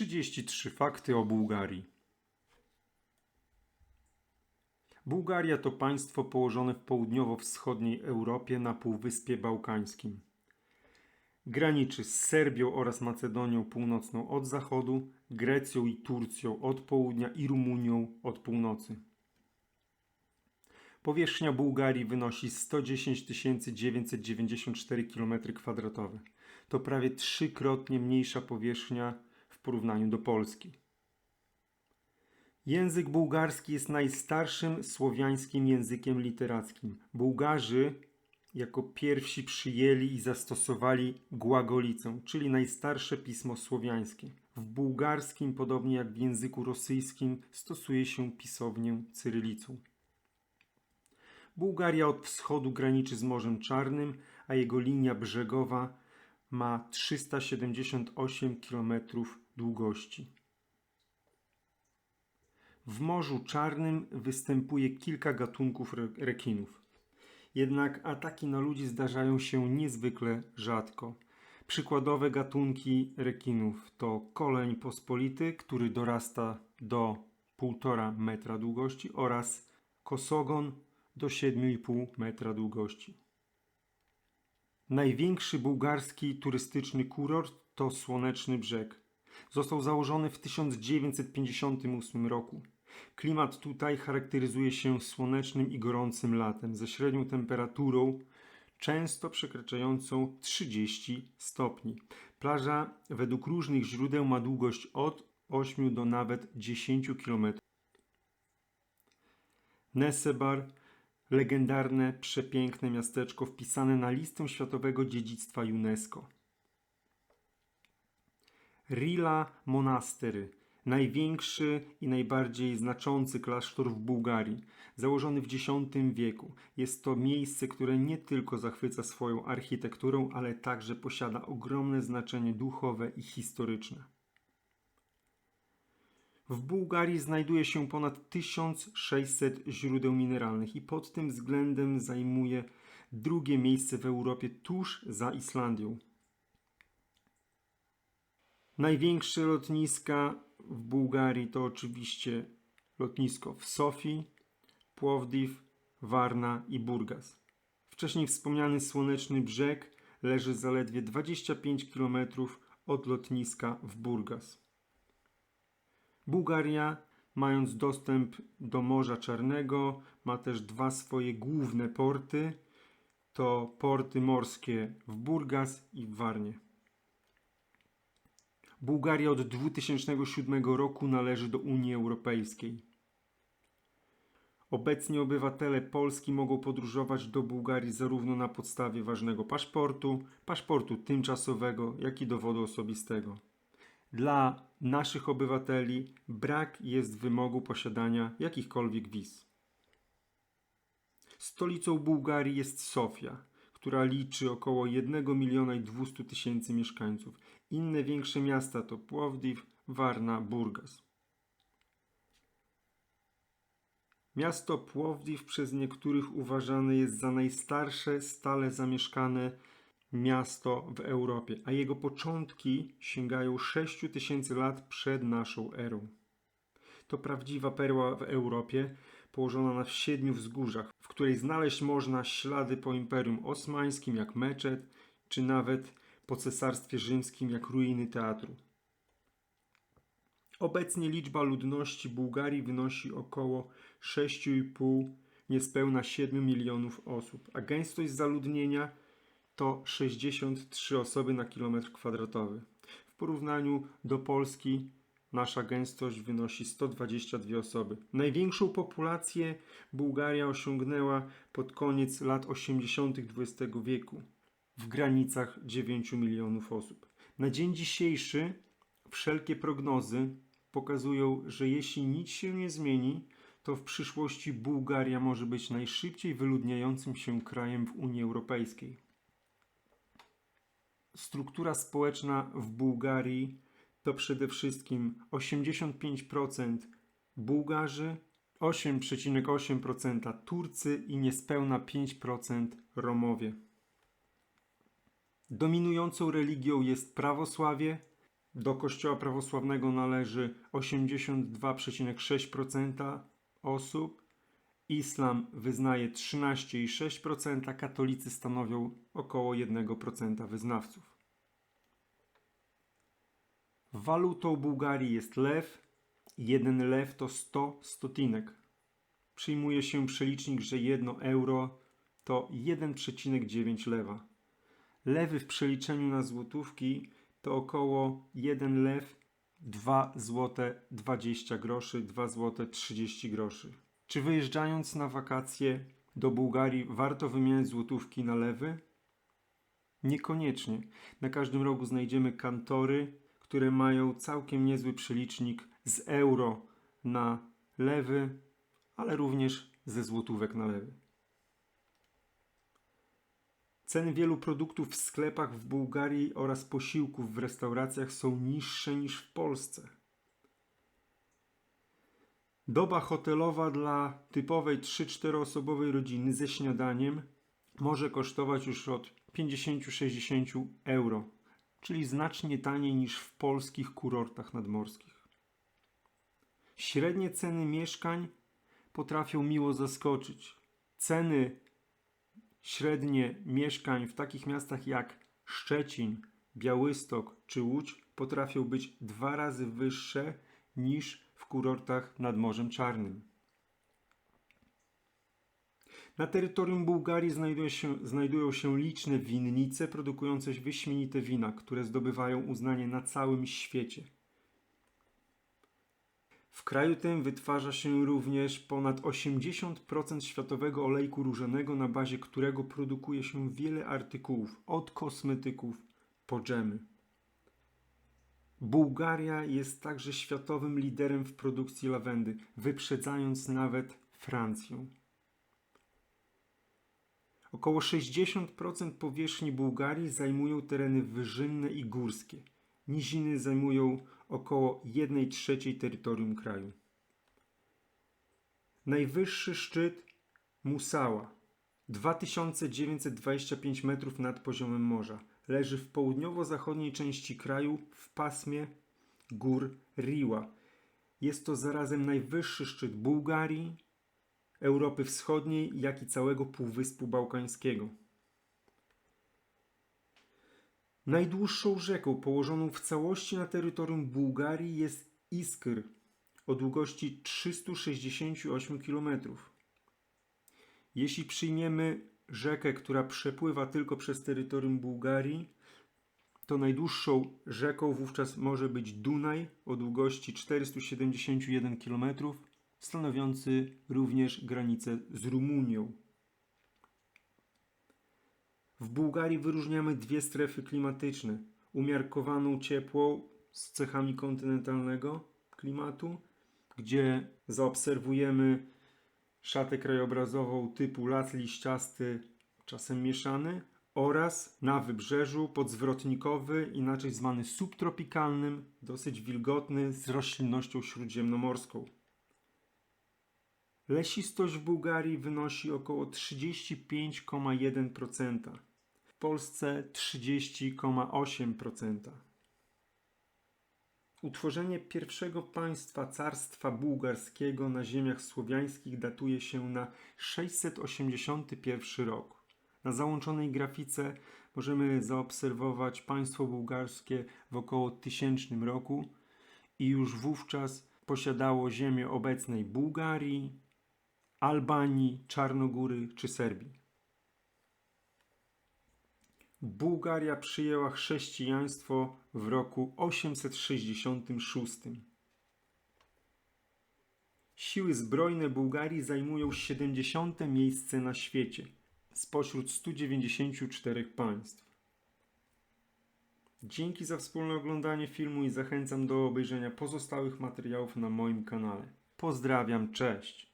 33 fakty o Bułgarii. Bułgaria to państwo położone w południowo-wschodniej Europie na Półwyspie Bałkańskim. Graniczy z Serbią oraz Macedonią Północną od zachodu, Grecją i Turcją od południa i Rumunią od północy. Powierzchnia Bułgarii wynosi 110 994 km2. To prawie trzykrotnie mniejsza powierzchnia porównaniu do Polski. Język bułgarski jest najstarszym słowiańskim językiem literackim. Bułgarzy jako pierwsi przyjęli i zastosowali głagolicę, czyli najstarsze pismo słowiańskie. W bułgarskim, podobnie jak w języku rosyjskim, stosuje się pisownię cyrylicą. Bułgaria od wschodu graniczy z Morzem Czarnym, a jego linia brzegowa ma 378 km długości. W Morzu Czarnym występuje kilka gatunków re- rekinów. Jednak ataki na ludzi zdarzają się niezwykle rzadko. Przykładowe gatunki rekinów to koleń pospolity, który dorasta do 1,5 metra długości oraz kosogon do 7,5 metra długości. Największy bułgarski turystyczny kurort to Słoneczny Brzeg. Został założony w 1958 roku. Klimat tutaj charakteryzuje się słonecznym i gorącym latem ze średnią temperaturą często przekraczającą 30 stopni. Plaża według różnych źródeł ma długość od 8 do nawet 10 km. Nesebar legendarne, przepiękne miasteczko wpisane na listę światowego dziedzictwa UNESCO. Rila Monastery, największy i najbardziej znaczący klasztor w Bułgarii, założony w X wieku. Jest to miejsce, które nie tylko zachwyca swoją architekturą, ale także posiada ogromne znaczenie duchowe i historyczne. W Bułgarii znajduje się ponad 1600 źródeł mineralnych i pod tym względem zajmuje drugie miejsce w Europie tuż za Islandią. Największe lotniska w Bułgarii to oczywiście lotnisko w Sofii, Płowdiw, Warna i Burgas. Wcześniej wspomniany Słoneczny Brzeg leży zaledwie 25 km od lotniska w Burgas. Bułgaria, mając dostęp do Morza Czarnego, ma też dwa swoje główne porty. To porty morskie w Burgas i w Warnie. Bułgaria od 2007 roku należy do Unii Europejskiej. Obecnie obywatele Polski mogą podróżować do Bułgarii zarówno na podstawie ważnego paszportu, paszportu tymczasowego, jak i dowodu osobistego. Dla naszych obywateli brak jest wymogu posiadania jakichkolwiek wiz. Stolicą Bułgarii jest Sofia, która liczy około 1 miliona i 200 tysięcy mieszkańców. Inne większe miasta to Płowdiw, Warna, Burgas. Miasto Płowdiw przez niektórych uważane jest za najstarsze stale zamieszkane miasto w Europie, a jego początki sięgają 6 tysięcy lat przed naszą erą. To prawdziwa perła w Europie, położona na siedmiu wzgórzach, w której znaleźć można ślady po Imperium Osmańskim jak meczet, czy nawet po Cesarstwie Rzymskim jak ruiny teatru. Obecnie liczba ludności Bułgarii wynosi około 6,5 niespełna 7 milionów osób, a gęstość zaludnienia to 63 osoby na kilometr kwadratowy. W porównaniu do Polski nasza gęstość wynosi 122 osoby. Największą populację Bułgaria osiągnęła pod koniec lat 80. XX wieku w granicach 9 milionów osób. Na dzień dzisiejszy wszelkie prognozy pokazują, że jeśli nic się nie zmieni, to w przyszłości Bułgaria może być najszybciej wyludniającym się krajem w Unii Europejskiej. Struktura społeczna w Bułgarii to przede wszystkim 85% Bułgarzy, 8,8% Turcy i niespełna 5% Romowie. Dominującą religią jest prawosławie, Do Kościoła prawosławnego należy 82,6% osób, islam wyznaje 13,6%, katolicy stanowią około 1% wyznawców. Walutą Bułgarii jest lew. Jeden lew to 100 stotinek. Przyjmuje się przelicznik, że 1 euro to 1,9 lewa. Lewy w przeliczeniu na złotówki to około 1 lew 2 złote 20 groszy, 2 złote 30 groszy. Czy wyjeżdżając na wakacje do Bułgarii warto wymieniać złotówki na lewy? Niekoniecznie. Na każdym rogu znajdziemy kantory, które mają całkiem niezły przelicznik z euro na lewy, ale również ze złotówek na lewy. Ceny wielu produktów w sklepach w Bułgarii oraz posiłków w restauracjach są niższe niż w Polsce. Doba hotelowa dla typowej 3-4 osobowej rodziny ze śniadaniem może kosztować już od 50-60 euro, czyli znacznie taniej niż w polskich kurortach nadmorskich. Średnie ceny mieszkań potrafią miło zaskoczyć. Ceny średnie mieszkań w takich miastach jak Szczecin, Białystok czy Łódź potrafią być dwa razy wyższe niż kurortach nad Morzem Czarnym. Na terytorium Bułgarii się, znajdują się liczne winnice produkujące wyśmienite wina, które zdobywają uznanie na całym świecie. W kraju tym wytwarza się również ponad 80% światowego olejku różanego, na bazie którego produkuje się wiele artykułów, od kosmetyków po dżemy. Bułgaria jest także światowym liderem w produkcji lawendy, wyprzedzając nawet Francję. Około 60% powierzchni Bułgarii zajmują tereny wyżynne i górskie. Niziny zajmują około 1 trzeciej terytorium kraju. Najwyższy szczyt Musała 2925 metrów nad poziomem morza. Leży w południowo-zachodniej części kraju w pasmie gór Riła. Jest to zarazem najwyższy szczyt Bułgarii, Europy Wschodniej, jak i całego Półwyspu Bałkańskiego. Najdłuższą rzeką położoną w całości na terytorium Bułgarii jest Iskr o długości 368 km. Jeśli przyjmiemy rzekę, która przepływa tylko przez terytorium Bułgarii, to najdłuższą rzeką wówczas może być Dunaj o długości 471 km, stanowiący również granicę z Rumunią. W Bułgarii wyróżniamy dwie strefy klimatyczne: umiarkowaną ciepłą z cechami kontynentalnego klimatu, gdzie zaobserwujemy szatę krajobrazową typu las liściasty, czasem mieszany, oraz na wybrzeżu podzwrotnikowy, inaczej zwany subtropikalnym, dosyć wilgotny, z roślinnością śródziemnomorską. Lesistość w Bułgarii wynosi około 35,1%, w Polsce 30,8%. Utworzenie pierwszego państwa carstwa bułgarskiego na ziemiach słowiańskich datuje się na 681 rok. Na załączonej grafice możemy zaobserwować państwo bułgarskie w około 1000 roku i już wówczas posiadało ziemię obecnej Bułgarii, Albanii, Czarnogóry czy Serbii. Bułgaria przyjęła chrześcijaństwo w roku 866. Siły zbrojne Bułgarii zajmują 70. miejsce na świecie spośród 194 państw. Dzięki za wspólne oglądanie filmu i zachęcam do obejrzenia pozostałych materiałów na moim kanale. Pozdrawiam, cześć!